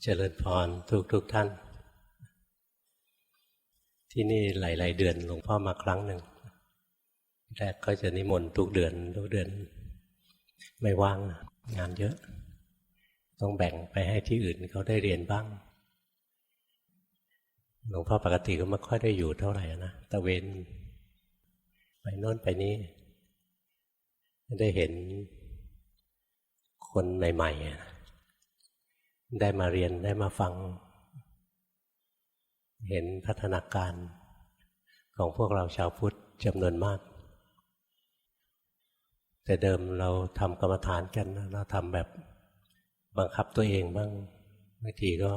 เจริญพรทุกทุกท่าน ที่นี่หลาย ๆ เดือนหลวงพ่อมาครั้งหนึ่งแรกก็จะนิมนต์ทุกเดือนทุกเดือน ไม่ว่างงานเยอะ ต้องแบ่งไปให้ที่อื่นเขาได้เรียนบ้าง หลวงพ่อปกติก็ไม่ค่อยได้อยู่เท่าไหร่นะตะเวนไปโน่นไปนี้ได้เห็นคนใหม่ ๆ ได้มาเรียนได้มาฟัง เห็นพัฒนาการของพวกเราชาวพุทธจำนวนมาก แต่เดิมเราทำกรรมฐานกัน เราทำแบบบังคับตัวเองบ้างบางทีก็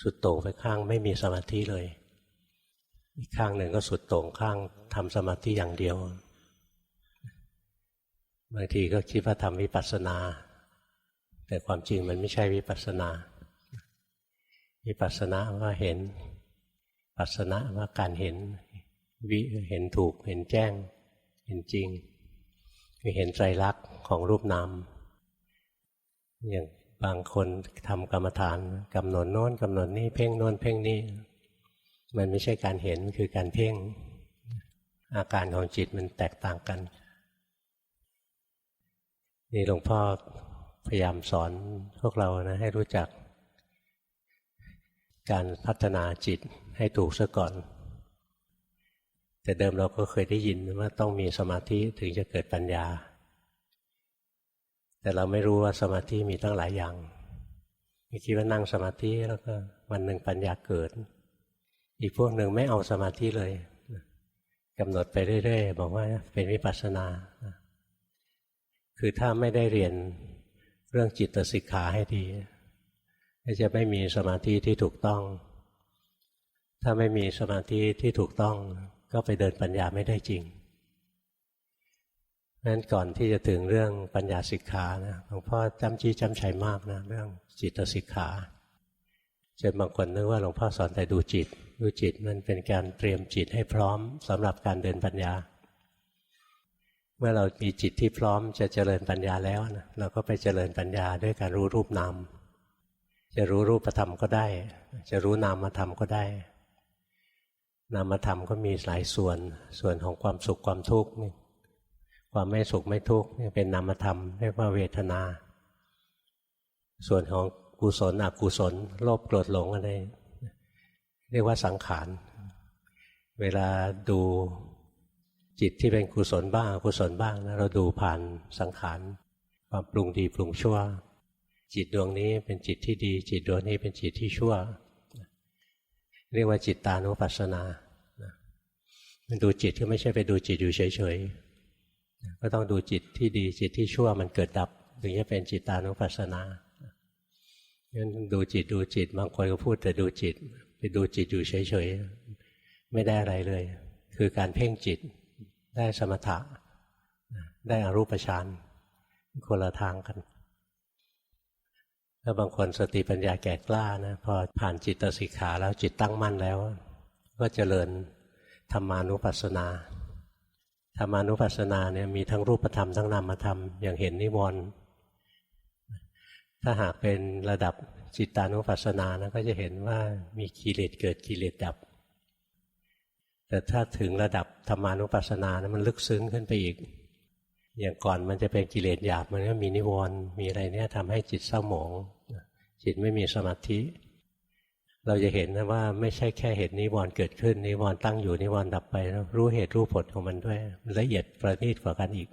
สุดโต่งไปข้างไม่มีสมาธิเลย อีกข้างหนึ่งก็สุดโต่งข้างทำสมาธิอย่างเดียว บางทีก็คิดว่าทำวิปัสสนา แต่ความจริงมันไม่ใช่วิปัสสนา วิปัสสนาว่าเห็น ปัสนาว่าการเห็น วิเห็นถูก เห็นแจ้ง เห็นจริงคือเห็นใจรักของรูปนาม อย่างบางคนทำกรรมฐานกำหนดโน้นกำหนดนี้เพ่งโน้นเพ่งนี้มันไม่ใช่การเห็นคือการเพ่ง อาการของจิตมันแตกต่างกัน นี่หลวงพ่อ พยายามสอนพวกเรานะให้รู้จัก การพัฒนาจิตให้ถูกซะก่อน แต่เดิมเราก็เคยได้ยินว่าต้องมีสมาธิถึงจะเกิดปัญญา แต่เราไม่รู้ว่าสมาธิมีตั้งหลายอย่างมีคิดว่านั่งสมาธิแล้วก็วันหนึ่งปัญญาเกิด อีกพวกหนึ่งไม่เอาสมาธิเลยกำหนดไปเรื่อยๆ บอกว่าเป็นวิปัสสนา คือถ้าไม่ได้เรียน เรื่องจิตสิกขาให้ดีจะไม่มีสมาธิที่ถูกต้อง ถ้าไม่มีสมาธิที่ถูกต้อง ก็ไปเดินปัญญาไม่ได้จริงนั้นก่อนที่จะถึงเรื่องปัญญาสิกขานะหลวงพ่อจำจี้จำชัยมากนะเรื่องจิตสิกขาจนบางคนนึกว่าหลวงพ่อสอนแต่ดูจิต ดูจิตมันเป็นการเตรียมจิตให้พร้อมสำหรับการเดินปัญญา เมื่อเรามีจิตที่พร้อมจะเจริญปัญญาแล้วนะเราก็ไปเจริญปัญญาด้วยการรู้รูปนามจะรู้รูปธรรมก็ได้ จะรู้นามธรรมก็ได้ นามธรรมก็มีหลายส่วน ส่วนของความสุขความทุกข์นี่ความไม่สุขไม่ทุกข์เป็นนามธรรมเรียกว่าเวทนา ส่วนของกุศลอกุศลโลภโกรธหลงอะไรเรียกว่าสังขาร เวลาดู จิตที่เป็นกุศลบ้างอกุศลบ้างนะเราดูผ่านสังขารความปรุงดีปรุงชั่ว จิตดวงนี้เป็นจิตที่ดี จิตดวงนี้เป็นจิตที่ชั่ว เรียกว่าจิตตานุปัสสนามันดูจิตก็ไม่ใช่ไปดูจิตอยู่เฉยๆก็ต้องดูจิตที่ดีจิตที่ชั่วมันเกิดดับถึงจะเป็นจิตตานุปัสสนางั้นดูจิตดูจิตบางคนก็พูดแต่ดูจิต ไปดูจิตอยู่เฉยๆไม่ได้อะไรเลย คือการเพ่งจิต ได้สมถะ ได้อรูปฌานคนละทางกันถ้าบางคนสติปัญญาแก่กล้านะพอผ่านจิตสิกขาแล้วจิตตั้งมั่นแล้ว ก็เจริญธรรมานุปัสสนาธรรมานุปัสสนาเนี่ยมีทั้งรูปธรรมทั้งนามธรรมอย่างเห็นนิวรณ์ถ้าหากเป็นระดับจิตานุปัสสนานะก็จะเห็นว่ามีกิเลสเกิดกิเลสดับ แต่ถ้าถึงระดับธรรมานุปัสสนานะมันลึกซึ้งขึ้นไปอีก อย่างก่อนมันจะเป็นกิเลสหยาบมันก็มีนิวรณ์มีอะไรเนี่ยทำให้จิตเศร้าหมองจิตไม่มีสมาธิ เราจะเห็นนะว่าไม่ใช่แค่เห็นนิวรณ์เกิดขึ้นนิวรณ์ตั้งอยู่นิวรณ์ดับไป รู้เหตุรู้ผลของมันด้วยละเอียดประณีตกว่ากันอีก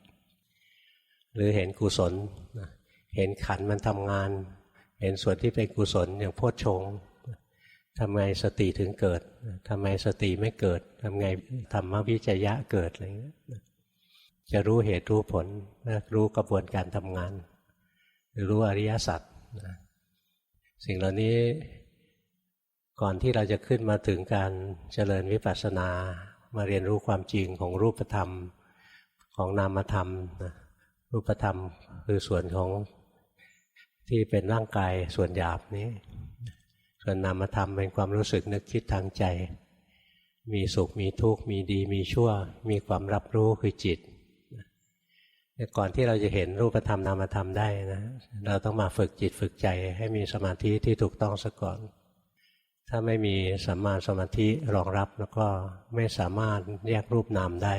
หรือเห็นกุศลเห็นขันมันทำงาน เห็นส่วนที่เป็นกุศลอย่างโพชฌง ทำไงสติถึงเกิดทำไมสติไม่เกิดทำไงธรรมวิจยะเกิดอะไรเงี้ยจะรู้เหตุรู้ผลรู้กระบวนการทำงานรู้อริยสัจสิ่งเหล่านี้ก่อนที่เราจะขึ้นมาถึงการเจริญวิปัสสนา มาเรียนรู้ความจริงของรูปธรรมของนามธรรมรูปธรรมคือส่วนของที่เป็นร่างกายส่วนหยาบนี้ ส่วนนามธรรมเป็นความรู้สึกนึกคิดทางใจ มีสุขมีทุกข์มีดีมีชั่ว มีความรับรู้คือจิตก่อนที่เราจะเห็นรูปธรรมนามธรรมได้นะ เราต้องมาฝึกจิตฝึกใจให้มีสมาธิที่ถูกต้องซะก่อน ถ้าไม่มีสัมมาสมาธิรองรับแล้วก็ไม่สามารถแยกรูปนามได้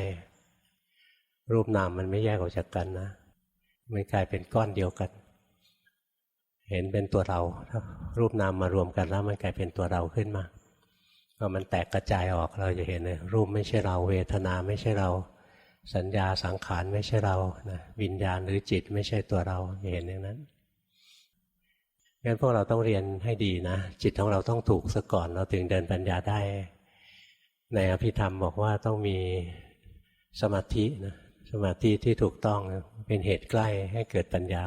รูปนามมันไม่แยกออกจากกันนะมันกลายเป็นก้อนเดียวกัน เห็นเป็นตัวเราถ้ารูปนามมารวมกันแล้วมันกลายเป็นตัวเราขึ้นมาพอมันแตกกระจายออกเราจะเห็นเลยรูปไม่ใช่เรา เวทนาไม่ใช่เรา สัญญาสังขารไม่ใช่เรานะวิญญาณหรือจิตไม่ใช่ตัวเราเห็นอย่างนั้นงั้นพวกเราต้องเรียนให้ดีนะ จิตของเราต้องถูกซะก่อนเราถึงเดินปัญญาได้ ในอภิธรรมบอกว่าต้องมีสมาธินะสมาธิที่ถูกต้องเป็นเหตุใกล้ให้เกิดปัญญา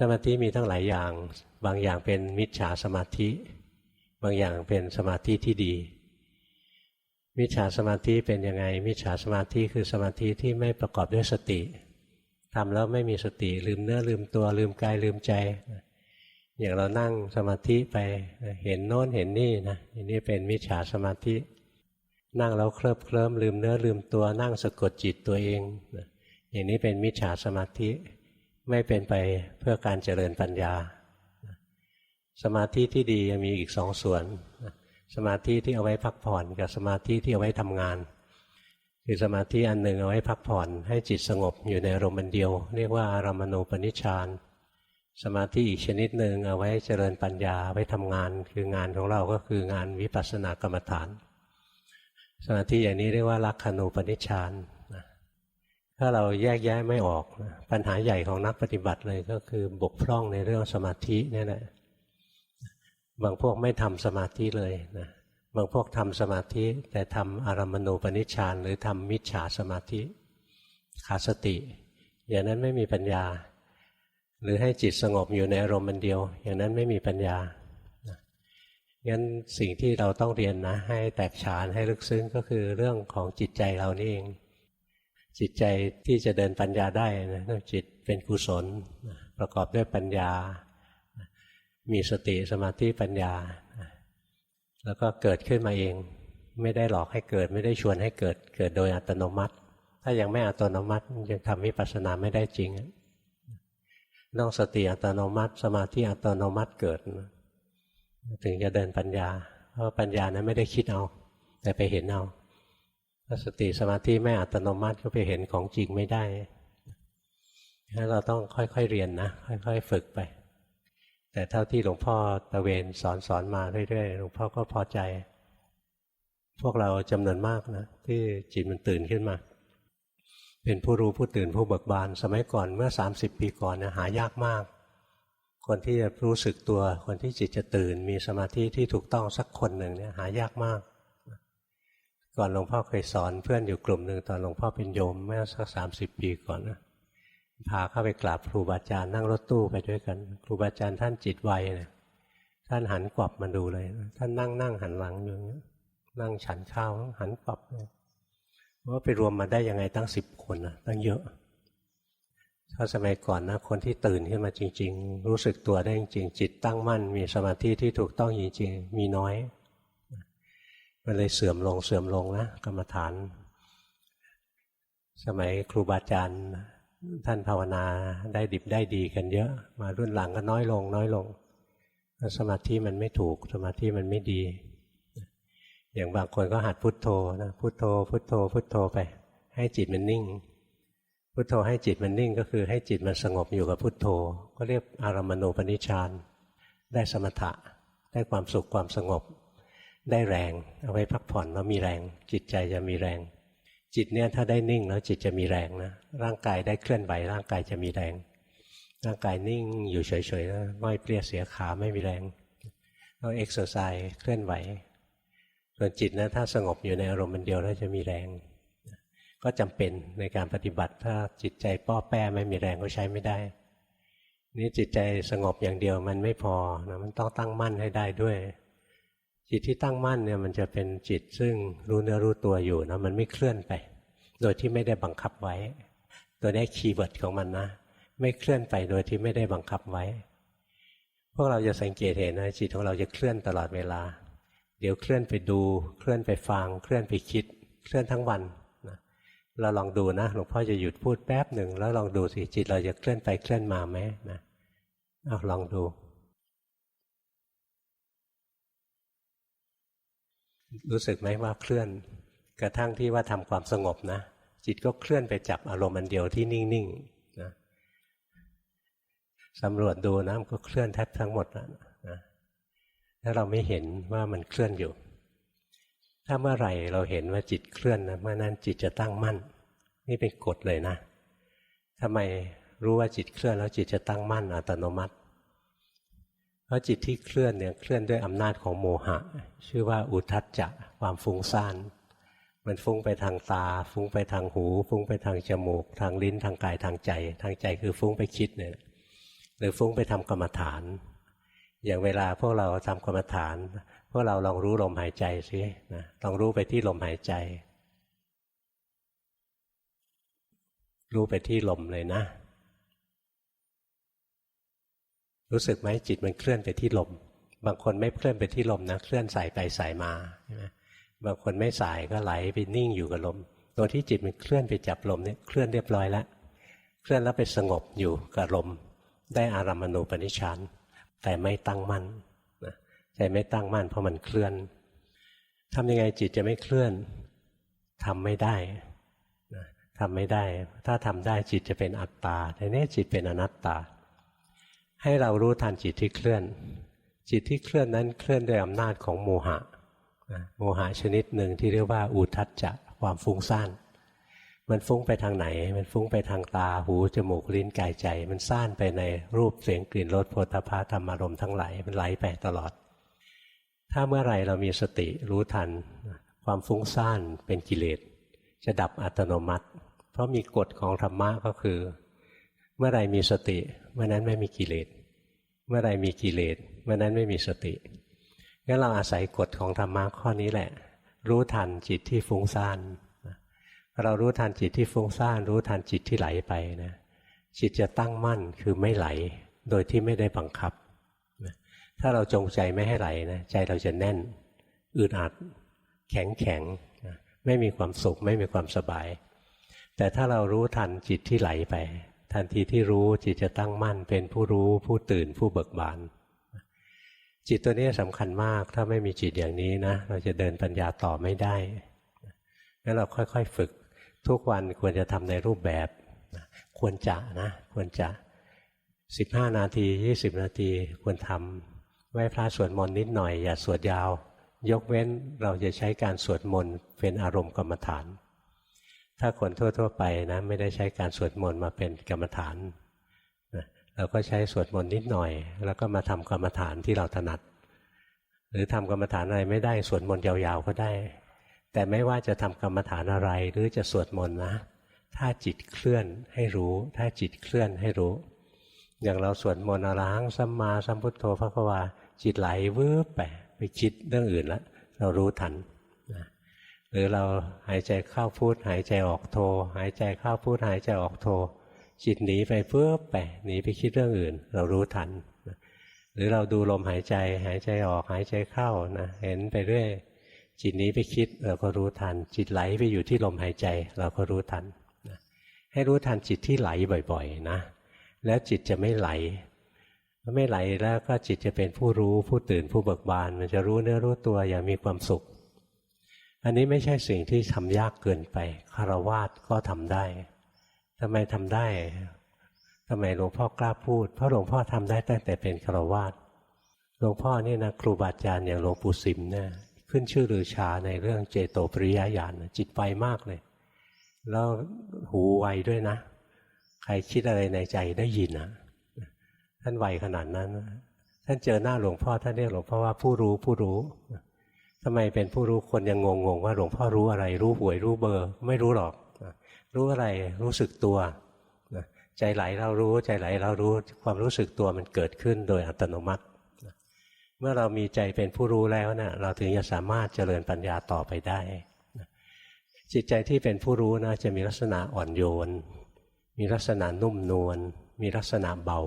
สมาธิมีทั้งหลายอย่าง บางอย่างเป็นมิจฉาสมาธิ บางอย่างเป็นสมาธิที่ดี มิจฉาสมาธิเป็นยังไง มิจฉาสมาธิคือสมาธิที่ไม่ประกอบด้วยสติทำแล้วไม่มีสติลืมเนื้อลืมตัวลืมกายลืมใจ อย่างเรานั่งสมาธิไปเห็นโน้นเห็นนี่นะอันนี้เป็นมิจฉาสมาธิ นั่งแล้วเคลิบเคลิ้มลืมเนื้อลืมตัวนั่งสะกดจิตตัวเองอย่างนี้เป็นมิจฉาสมาธิ ไม่เป็นไปเพื่อการเจริญปัญญา สมาธิที่ดียังมีอีกสองส่วน สมาธิที่เอาไว้พักผ่อน กับสมาธิที่เอาไว้ทำงานคือสมาธิอันหนึ่งเอาไว้พักผ่อนให้จิตสงบอยู่ในอารมณ์เดียว เรียกว่าอารมณูปนิชฌานสมาธิอีกชนิดหนึ่งเอาไว้เจริญปัญญาไว้ทำงาน คืองานของเราก็คืองานวิปัสสนากรรมฐาน สมาธิอย่างนี้เรียกว่าลักขณูปนิชฌาน ถ้าเราแยกแยะไม่ออก ปัญหาใหญ่ของนักปฏิบัติเลยก็คือบกพร่องในเรื่องสมาธินี่แหละบางพวกไม่ทำสมาธิเลยนะบางพวกทำสมาธิ แต่ทำอารมณูปนิชฌานหรือทำมิจฉาสมาธิขาดสติ อย่างนั้นไม่มีปัญญา หรือให้จิตสงบอยู่ในอารมณ์มันเดียว อย่างนั้นไม่มีปัญญางั้นสิ่งที่เราต้องเรียนนะ ให้แตกฉานให้ลึกซึ้งก็คือเรื่องของจิตใจเรานี่เอง จิตใจที่จะเดินปัญญาได้นะต้องจิตเป็นกุศลประกอบด้วยปัญญา มีสติสมาธิปัญญา แล้วก็เกิดขึ้นมาเอง ไม่ได้หลอกให้เกิด ไม่ได้ชวนให้เกิดเกิดโดยอัตโนมัติ ถ้ายังไม่อัตโนมัติยังทำวิปัสสนาไม่ได้จริงต้องสติอัตโนมัติ สมาธิอัตโนมัติเกิด ถึงจะเดินปัญญา เพราะปัญญานั้นไม่ได้คิดเอา แต่ไปเห็นเอา สติสมาธิไม่อัตโนมัติก็ไปเห็นของจริงไม่ได้ถ้าเราต้องค่อยๆเรียนนะ ค่อยๆฝึกไป แต่เท่าที่หลวงพ่อตะเวนสอนสอนมาเรื่อยๆหลวงพ่อก็พอใจ พวกเราจำนวนมากนะ ที่จิตมันตื่นขึ้นมา เป็นผู้รู้ผู้ตื่นผู้เบิกบาน สมัยก่อนเมื่อ 30 ปีก่อนนะหายากมาก คนที่จะรู้สึกตัว คนที่จิตจะตื่น มีสมาธิที่ถูกต้องสักคนหนึ่งเนี่ยหายากมาก ก่อนหลวงพ่อเคยสอนเพื่อนอยู่กลุ่มหนึ่งตอนหลวงพ่อเป็นโยมเมื่อสักสามสิบปีก่อนนะพาเข้าไปกราบครูบาอาจารย์นั่งรถตู้ไปด้วยกัน ครูบาอาจารย์ท่านจิตไวเนี่ยท่านหันกลับมาดูเลย ท่านนั่งนั่งหันหลังอยู่เงี้ยนั่งฉันข้าวหันกลับเลยว่าไปรวมมาได้ยังไงตั้งสิบคนนะตั้งเยอะถ้าสมัยก่อนนะคนที่ตื่นขึ้นมาจริง ๆ รู้สึกตัวได้จริงจิตตั้งมั่น มีสมาธิที่ถูกต้องจริงๆมีน้อย มันเลยเสื่อมลงเสื่อมลงนะกรรมฐาน สมัยครูบาอาจารย์ท่านภาวนาได้ดิบได้ดีกันเยอะ มารุ่นหลังก็น้อยลง น้อยลง สมาธิมันไม่ถูก สมาธิมันไม่ดี อย่างบางคนก็หัดพุทโธนะพุทโธ พุทโธ พุทโธไป ให้จิตมันนิ่ง พุทโธให้จิตมันนิ่งก็คือให้จิตมันสงบอยู่กับพุทโธ ก็เรียกอารมณูปนิชานได้สมถะได้ความสุขความสงบ ได้แรง เอาไว้พักผ่อนแล้วมีแรง จิตใจจะมีแรง จิตเนี่ยถ้าได้นิ่งแล้วจิตจะมีแรงนะร่างกายได้เคลื่อนไหวร่างกายจะมีแรง ร่างกายนิ่งอยู่เฉยๆนะง่อยเปรี้ยเสียขาไม่มีแรงต้องเอ็กซ์ไซส์เคลื่อนไหวส่วนจิตนะถ้าสงบอยู่ในอารมณ์มันเดียวแล้วจะมีแรง ก็จำเป็นในการปฏิบัติถ้าจิตใจป้อแป้ไม่มีแรงก็ใช้ไม่ได้นี่จิตใจสงบอย่างเดียวมันไม่พอนะมันต้องตั้งมั่นให้ได้ด้วย จิตที่ตั้งมั่นเนี่ยมันจะเป็นจิตซึ่งรู้เนื้อรู้ตัวอยู่นะมันไม่เคลื่อนไป โดยที่ไม่ได้บังคับไว้ ตัวนี้คีย์เวิร์ดของมันนะ ไม่เคลื่อนไปโดยที่ไม่ได้บังคับไว้ พวกเราจะสังเกตเห็นนะจิตของเราจะเคลื่อนตลอดเวลา เดี๋ยวเคลื่อนไปดู เคลื่อนไปฟัง เคลื่อนไปคิด เคลื่อนทั้งวันนะเราลองดูนะหลวงพ่อจะหยุดพูดแป๊บหนึ่งแล้วลองดูสิจิตเราจะเคลื่อนไปเคลื่อนมาไหมนะเอาลองดู รู้สึกไหมว่าเคลื่อน กระทั่งที่ว่าทำความสงบนะ จิตก็เคลื่อนไปจับอารมณ์อันเดียวที่นิ่งๆนะสำรวจดูนะมันก็เคลื่อนแทบทั้งหมดแล้วนะถ้าเราไม่เห็นว่ามันเคลื่อนอยู่ ถ้าเมื่อไหร่เราเห็นว่าจิตเคลื่อนนะเมื่อนั้นจิตจะตั้งมั่น นี่เป็นกฎเลยนะทำไมรู้ว่าจิตเคลื่อนแล้วจิตจะตั้งมั่นอัตโนมัติ เพราะจิตที่เคลื่อนเนี่ยเคลื่อนด้วยอำนาจของโมหะ ชื่อว่าอุทัจจะความฟุ้งซ่าน มันฟุ้งไปทางตา ฟุ้งไปทางหู ฟุ้งไปทางจมูก ทางลิ้นทางกายทางใจ ทางใจคือฟุ้งไปคิดเนี่ยหรือฟุ้งไปทำกรรมฐาน อย่างเวลาพวกเราทำกรรมฐาน พวกเราลองรู้ลมหายใจสินะลองรู้ไปที่ลมหายใจ รู้ไปที่ลมเลยนะ รู้สึกไหมจิตมันเคลื่อนไปที่ลม บางคนไม่เคลื่อนไปที่ลมนะเคลื่อนสายไปสายมาใช่ไหมบางคนไม่สายก็ไหลไปนิ่งอยู่กับลมตัวที่จิตมันเคลื่อนไปจับลมเนี่ยเคลื่อนเรียบร้อยแล้วเคลื่อนแล้วไปสงบอยู่กับลม ได้อารัมณูปนิชานแต่ไม่ตั้งมั่นนะใจไม่ตั้งมั่นเพราะมันเคลื่อนทำยังไงจิตจะไม่เคลื่อนทำไม่ได้นะทำไม่ได้ ถ้าทำได้จิตจะเป็นอัตตาแต่นี้จิตเป็นอนัตตา ให้เรารู้ทันจิตที่เคลื่อน จิตที่เคลื่อนนั้นเคลื่อนด้วยอำนาจของโมหะโมหะชนิดหนึ่งที่เรียกว่าอุทัจจะความฟุ้งซ่านมันฟุ้งไปทางไหน มันฟุ้งไปทางตา หู จมูก ลิ้น กาย ใจ มันซ่านไปในรูป เสียง กลิ่น รสโผฏฐะธรรมารมทั้งหลาย มันไหลไปตลอด ถ้าเมื่อไรเรามีสติรู้ทัน ความฟุ้งซ่านเป็นกิเลส จะดับอัตโนมัติ เพราะมีกฎของธรรมะก็คือ เมื่อไรมีสติ เมื่อนั้นไม่มีกิเลส เมื่อไรมีกิเลส เมื่อนั้นไม่มีสติ งั้นเราอาศัยกฎของธรรมะข้อนี้แหละ รู้ทันจิตที่ฟุ้งซ่านเรารู้ทันจิตที่ฟุ้งซ่าน รู้ทันจิตที่ไหลไปนะ จิตจะตั้งมั่นคือไม่ไหล โดยที่ไม่ได้บังคับ ถ้าเราจงใจไม่ให้ไหลนะใจเราจะแน่น อึดอัด แข็งแข็ง ไม่มีความสุข ไม่มีความสบาย แต่ถ้าเรารู้ทันจิตที่ไหลไป ทันทีที่รู้จิตจะตั้งมั่นเป็นผู้รู้ผู้ตื่นผู้เบิกบาน จิตตัวนี้สำคัญมากถ้าไม่มีจิตอย่างนี้นะ เราจะเดินปัญญาต่อไม่ได้งั้นเราค่อยๆฝึก ทุกวันควรจะทำในรูปแบบ ควรจะนะควรจะสิบห้านาทียี่สิบนาทีควรทำไหว้พระสวดมนต์นิดหน่อย อย่าสวดยาว ยกเว้นเราจะใช้การสวดมนต์เป็นอารมณ์กรรมฐาน ถ้าคนทั่ว ๆ ไปนะไม่ได้ใช้การสวดมนต์มาเป็นกรรมฐานเราก็ใช้สวดมนต์นิดหน่อย แล้วก็มาทำกรรมฐานที่เราถนัด หรือทำกรรมฐานอะไรไม่ได้สวดมนต์ยาวๆก็ได้ แต่ไม่ว่าจะทำกรรมฐานอะไรหรือจะสวดมนต์นะ ถ้าจิตเคลื่อนให้รู้ ถ้าจิตเคลื่อนให้รู้ อย่างเราสวดมนต์อรหังสัมมาสัมพุทโธพระควาจิตไหลวืบไปไปคิดเรื่องอื่นแล้วเรารู้ทัน หรือเราหายใจเข้าพูดหายใจออกโท หายใจเข้าพูดหายใจออกโท จิตหนีไปเพื่อไปหนีไปคิดเรื่องอื่น เรารู้ทัน หรือเราดูลมหายใจหายใจออกหายใจเข้านะเห็นไปเรื่อยจิตนี้ไปคิดเราก็รู้ทัน จิตไหลไปอยู่ที่ลมหายใจ เราก็รู้ทันนะให้รู้ทันจิตที่ไหลบ่อยๆนะ แล้วจิตจะไม่ไหลไม่ไหลแล้วก็จิตจะเป็นผู้รู้ผู้ตื่นผู้เบิกบาน มันจะรู้เนื้อรู้ตัวอย่างมีความสุข อันนี้ไม่ใช่สิ่งที่ทำยากเกินไปคารวาสก็ทำได้ทำไมทำได้ทำไมหลวงพ่อกล้าพูด เพราะหลวงพ่อทำได้ตั้งแต่เป็นฆรวาสหลวงพ่อนี่นะครูบาอาจารย์อย่างหลวงปู่สิมเนี่ยขึ้นชื่อหรือชาในเรื่องเจโตปริยญาณจิตไวมากเลย แล้วหูไวด้วยนะ ใครคิดอะไรในใจได้ยินนะท่านไวขนาดนั้น ท่านเจอหน้าหลวงพ่อท่านเรียกหลวงพ่อว่าผู้รู้ผู้รู้ ทำไมเป็นผู้รู้คนยังงงๆว่าหลวงพ่อรู้อะไร รู้หวยรู้เบอร์ ไม่รู้หรอก รู้อะไรรู้สึกตัวใจไหลเรารู้ใจไหลเรารู้ความรู้สึกตัวมันเกิดขึ้นโดยอัตโนมัติ เมื่อเรามีใจเป็นผู้รู้แล้วนะเราถึงจะสามารถเจริญปัญญาต่อไปได้จิตใจที่เป็นผู้รู้นะจะมีลักษณะอ่อนโยน มีลักษณะนุ่มนวลมีลักษณะเบา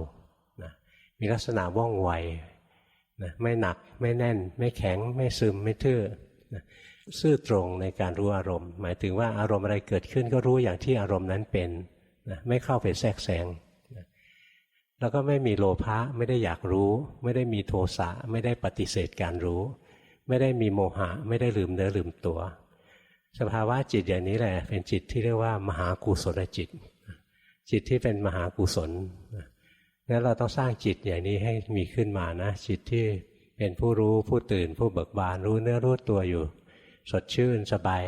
นะมีลักษณะว่องไว นะไม่หนักไม่แน่น ไม่แข็ง ไม่ซึมไม่ทื่อนะซื่อตรงในการรู้อารมณ์ หมายถึงว่าอารมณ์อะไรเกิดขึ้นก็รู้อย่างที่อารมณ์นั้นเป็นนะไม่เข้าไปแทรกแซงนะแล้วก็ไม่มีโลภะไม่ได้อยากรู้ ไม่ได้มีโทสะไม่ได้ปฏิเสธการรู้ ไม่ได้มีโมหะ ไม่ได้ลืมเนื้อลืมตัว สภาวะจิตอย่างนี้แหละ เป็นจิตที่เรียกว่ามหากุศลจิต จิตที่เป็นมหากุศลนั้ นเราต้องสร้างจิตอย่างนี้ให้มีขึ้นมานะจิตที่เป็นผู้รู้ผู้ตื่น ผู้เบิกบานรู้เนื้อรู้ตัวอยู่ สดชื่นสบาย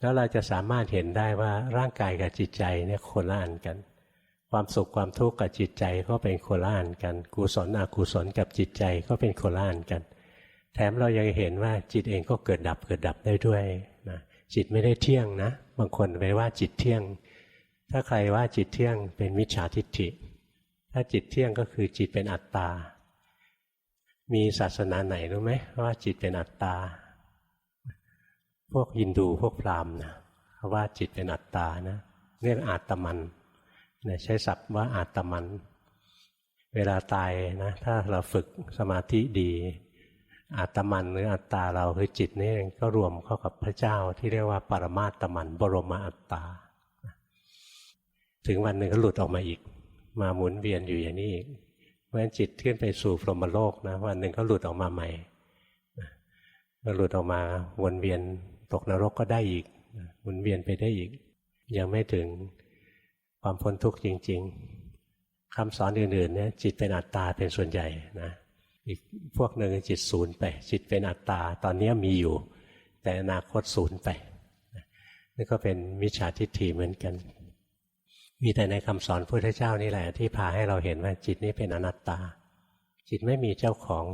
แล้วเราจะสามารถเห็นได้ว่าร่างกายกับจิตใจเนี่ยคนละอันกัน ความสุขความทุกข์กับจิตใจก็เป็นคนละอันกัน กุศลอกุศลกับจิตใจก็เป็นคนละอันกัน แถมเรายังเห็นว่าจิตเองก็เกิดดับเกิดดับได้ด้วยนะจิตไม่ได้เที่ยงนะ บางคนไปว่าจิตเที่ยง ถ้าใครว่าจิตเที่ยงเป็นมิจฉาทิฏฐิ ถ้าจิตเที่ยงก็คือจิตเป็นอัตตา มีศาสนาไหนรู้ไหมว่าจิตเป็นอัตตา พวกยินดูพวกพราหมณ์นะว่าจิตเป็นอัตตานะเรียกอาตมันนะใช้ศัพท์ว่าอาตมัน เวลาตายนะถ้าเราฝึกสมาธิดีอาตมันหรืออัตตาเราคือจิตนี่ก็รวมเข้ากับพระเจ้าที่เรียกว่าปรมาตมัน บรมอัตตา ถึงวันหนึ่งก็หลุดออกมาอีก มาหมุนเวียนอยู่อย่างนี้อีกราะฉะนั้นจิตขึ้นไปสู่พรหมโลกนะวันหนึ่งก็หลุดออกมาใหม่ก็หลุดออกมาวนเวียนตกนรกก็ได้อีกวนเวียนไปได้อีก ยังไม่ถึงความพ้นทุกข์จริง ๆคำสอนอื่นๆเนี่ยจิตเป็นอัตตาเป็นส่วนใหญ่นะอีกพวกหนึ่งจิตศูนย์ไป จิตเป็นอัตตาตอนนี้มีอยู่ แต่อนาคตศูนย์ไปนี่ก็เป็นมิจฉาทิฏฐิเหมือนกัน มีแต่ในคำสอนพุทธเจ้านี่แหละ ที่พาให้เราเห็นว่าจิตนี้เป็นอนัตตา จิตไม่มีเจ้าของ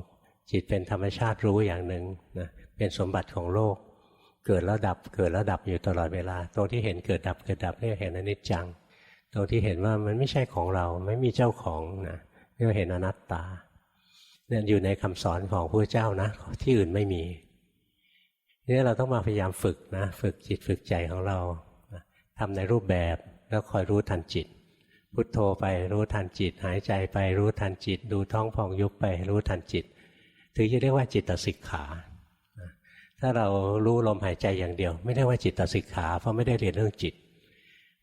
จิตเป็นธรรมชาติรู้อย่างหนึ่งนะเป็นสมบัติของโลก เกิดแล้วดับเกิดแล้วดับอยู่ตลอดเวลาตรงที่เห็นเกิดดับเกิดดับเรียกเห็นอนิจจังตรงที่เห็นว่ามันไม่ใช่ของเราไม่มีเจ้าของนะเรียกเห็นอนัตตาเนี่ยอยู่ในคำสอนของพระเจ้านะ ที่อื่นไม่มีนี่เราต้องมาพยายามฝึกนะ ฝึกจิตฝึกใจของเราทำในรูปแบบ แล้วคอยรู้ทันจิต พุทโธไปรู้ทันจิต หายใจไปรู้ทันจิต ดูท้องพองยุบไปรู้ทันจิต ถึงจะเรียกว่าจิตสิกขาถ้าเรารู้ลมหายใจอย่างเดียว ไม่ได้ว่าจิตสิกขาเพราะไม่ได้เรียนเรื่องจิต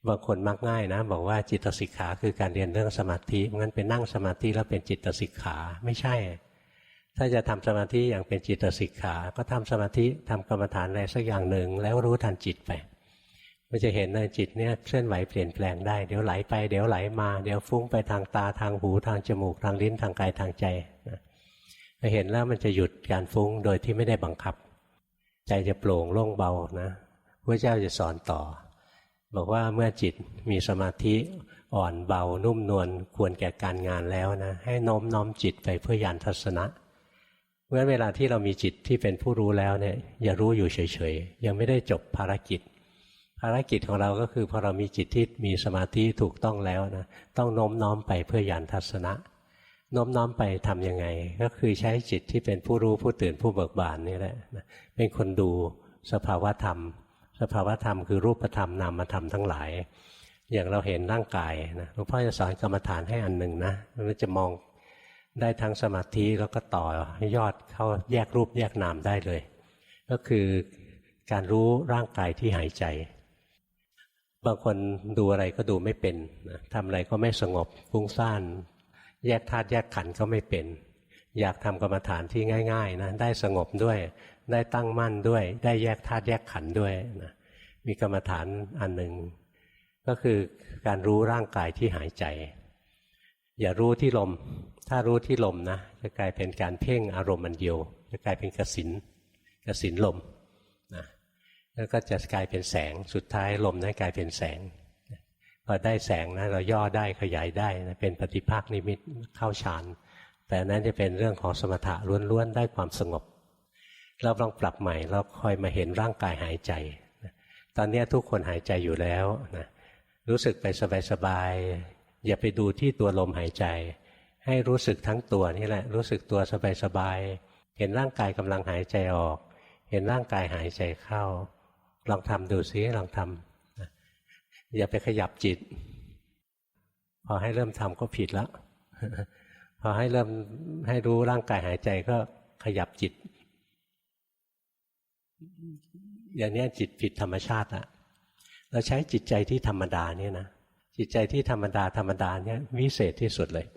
บางคนมักง่ายนะ บอกว่าจิตสิกขาคือการเรียนเรื่องสมาธิงั้นเป็นนั่งสมาธิแล้วเป็นจิตสิกขาไม่ใช่ ถ้าจะทำสมาธิอย่างเป็นจิตสิกขา ก็ทำสมาธิทำกรรมฐานอะไรสักอย่างหนึ่งแล้วรู้ทันจิตไป มันจะเห็นในจิตเนี่ยเคลื่อนไหวเปลี่ยนแปลงได้ เดี๋ยวไหลไปเดี๋ยวไหลมา เดี๋ยวฟุ้งไปทางตาทางหูทางจมูก ทางลิ้นทางกายทางใจนะเห็นแล้วมันจะหยุดการฟุ้งโดยที่ไม่ได้บังคับ ใจจะโปร่งโล่งเบานะพระเจ้าจะสอนต่อ บอกว่าเมื่อจิตมีสมาธิอ่อนเบานุ่มนวลควรแก่การงานแล้วนะให้น้อมน้อมจิตไปเพื่อยานทัศนะเมื่อเวลาที่เรามีจิตที่เป็นผู้รู้แล้วเนี่ยอย่ารู้อยู่เฉยๆ ยังไม่ได้จบภารกิจ ภารกิจของเราก็คือพอเรามีจิตที่มีสมาธิถูกต้องแล้วนะต้องโน้มน้อมไปเพื่อยานทัศนะโน้มน้อมไปทํำยังไง ก็คือใช้จิตที่เป็นผู้รู้ผู้ตื่นผู้เบิกบานนี่แหละเป็นคนดูสภาวะธรรม สภาวะธรรมคือรูปธรรมนามธรรมทั้งหลาย อย่างเราเห็นร่างกายนะหลวงพ่อจะสอนกรรมฐานให้อันหนึ่งนะมันจะมองได้ทั้งสมาธิแล้วก็ต่อยอดเข้าแยกรูปแยกนามได้เลย ก็คือการรู้ร่างกายที่หายใจ บางคนดูอะไรก็ดูไม่เป็นนะทำอะไรก็ไม่สงบฟุ้งซ่าน แยกธาตุแยกขันธ์ก็ไม่เป็น อยากทำกรรมฐานที่ง่ายๆนะได้สงบด้วย ได้ตั้งมั่นด้วย ได้แยกธาตุแยกขันธ์ด้วยนะมีกรรมฐานอันหนึ่งก็คือการรู้ร่างกายที่หายใจ อย่ารู้ที่ลม ถ้ารู้ที่ลมนะจะกลายเป็นการเพ่งอารมณ์มันเดียว จะกลายเป็นกสินกสินลม แล้วก็จะกลายเป็นแสงสุดท้ายลมนั้นกลายเป็นแสงพอได้แสงนะเราย่อได้ขยายได้นะเป็นปฏิภาคนิมิตเข้าฌานแต่นั้นจะเป็นเรื่องของสมถะล้วนๆได้ความสงบ เราลองปรับใหม่เราคอยมาเห็นร่างกายหายใจ ตอนนี้ทุกคนหายใจอยู่แล้วนะรู้สึกไปสบายๆอย่าไปดูที่ตัวลมหายใจ ให้รู้สึกทั้งตัวนี่แหละ รู้สึกตัวสบายๆเห็นร่างกายกำลังหายใจออก เห็นร่างกายหายใจเข้า ลองทำดูซิลองทำอย่าไปขยับจิต พอให้เริ่มทำก็ผิดแล้วพอให้เริ่มให้รู้ร่างกายหายใจก็ขยับจิต อย่างนี้จิตผิดธรรมชาติอะเราใช้จิตใจที่ธรรมดาเนี่ยนะจิตใจที่ธรรมดาธรรมดาเนี่ยวิเศษที่สุดเลย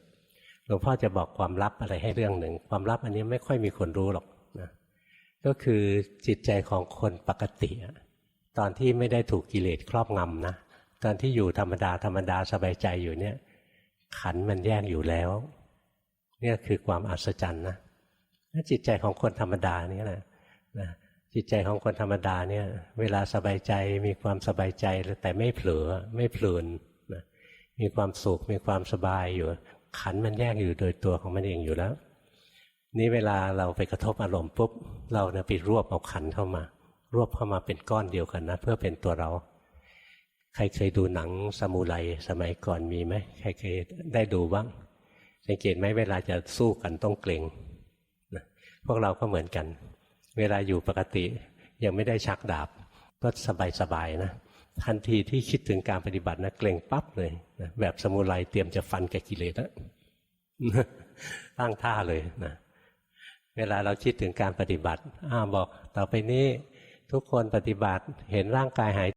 หลวงพ่อจะบอกความลับอะไรให้เรื่องหนึ่ง ความลับอันนี้ไม่ค่อยมีคนรู้หรอกนะก็คือจิตใจของคนปกติอะ ตอนที่ไม่ได้ถูกกิเลสครอบงำนะตอนที่อยู่ธรรมดาธรรมดาสบายใจอยู่เนี่ย ขันมันแยกอยู่แล้ว เนี่ยคือความอัศจรรย์นะจิตใจของคนธรรมดานี่ยนะนะจิตใจของคนธรรมดาเนี่ย เวลาสบายใจมีความสบายใจแต่ไม่เผลอไม่เพลินนะมีความสุขมีความสบายอยู่ ขันมันแยกอยู่โดยตัวของมันเองอยู่แล้ว นี่เวลาเราไปกระทบอารมณ์ปุ๊บเราเนี่ยไปรวบเอาขันเข้ามา รวบเข้ามาเป็นก้อนเดียวกันนะ เพื่อเป็นตัวเรา ใครเคยดูหนังสมุไรสมัยก่อนมีไหมใครเคยได้ดูบ้างสังเกตไหมเวลาจะสู้กันต้องเกรงนะพวกเราก็เหมือนกัน เวลาอยู่ปกติยังไม่ได้ชักดาบ ก็สบายๆนะทันทีที่คิดถึงการปฏิบัตินะเกรงปั๊บเลยนะแบบสมุไรเตรียมจะฟันกับกิเลสแล้วตั้งท่าเลยนะเวลาเราคิดถึงการปฏิบัติอ้าบอกต่อไปนี้ ทุกคนปฏิบัติเห็นร่างกายหาย